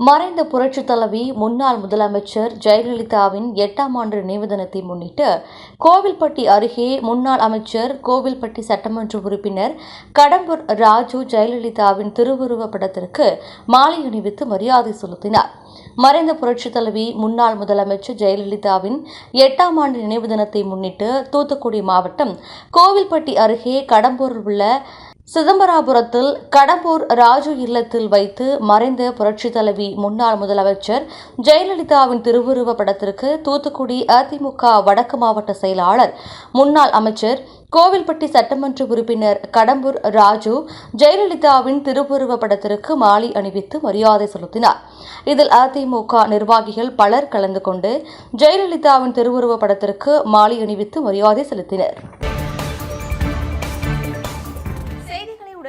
மறைந்த புரட்சித் தலைவி முன்னாள் முதலமைச்சர் ஜெயலலிதாவின் எட்டாம் ஆண்டு நினைவு தினத்தை முன்னிட்டு கோவில்பட்டி அருகே முன்னாள் அமைச்சர் கோவில்பட்டி சட்டமன்ற உறுப்பினர் கடம்பூர் ராஜு ஜெயலலிதாவின் திருவுருவப் படத்திற்கு மாலை அணிவித்து மரியாதை செலுத்தினார். மறைந்த புரட்சித் தலைவி முன்னாள் முதலமைச்சர் ஜெயலலிதாவின் எட்டாம் ஆண்டு நினைவு தினத்தை முன்னிட்டு தூத்துக்குடி மாவட்டம் கோவில்பட்டி அருகே கடம்பூரில் உள்ள சிதம்பராபுரத்தில் கடம்பூர் ராஜு இல்லத்தில் வைத்து மறைந்த புரட்சித் தலைவி முன்னாள் முதலமைச்சர் ஜெயலலிதாவின் திருவுருவ படத்திற்கு தூத்துக்குடி அதிமுக வடக்கு மாவட்ட செயலாளர் முன்னாள் அமைச்சர் கோவில்பட்டி சட்டமன்ற உறுப்பினர் கடம்பூர் ராஜு ஜெயலலிதாவின் திருவுருவ படத்திற்கு மாலை அணிவித்து மரியாதை செலுத்தினார். இதில் அதிமுக நிர்வாகிகள் பலர் கலந்து கொண்டு ஜெயலலிதாவின் திருவுருவ படத்திற்கு மாலை அணிவித்து மரியாதை செலுத்தினர்.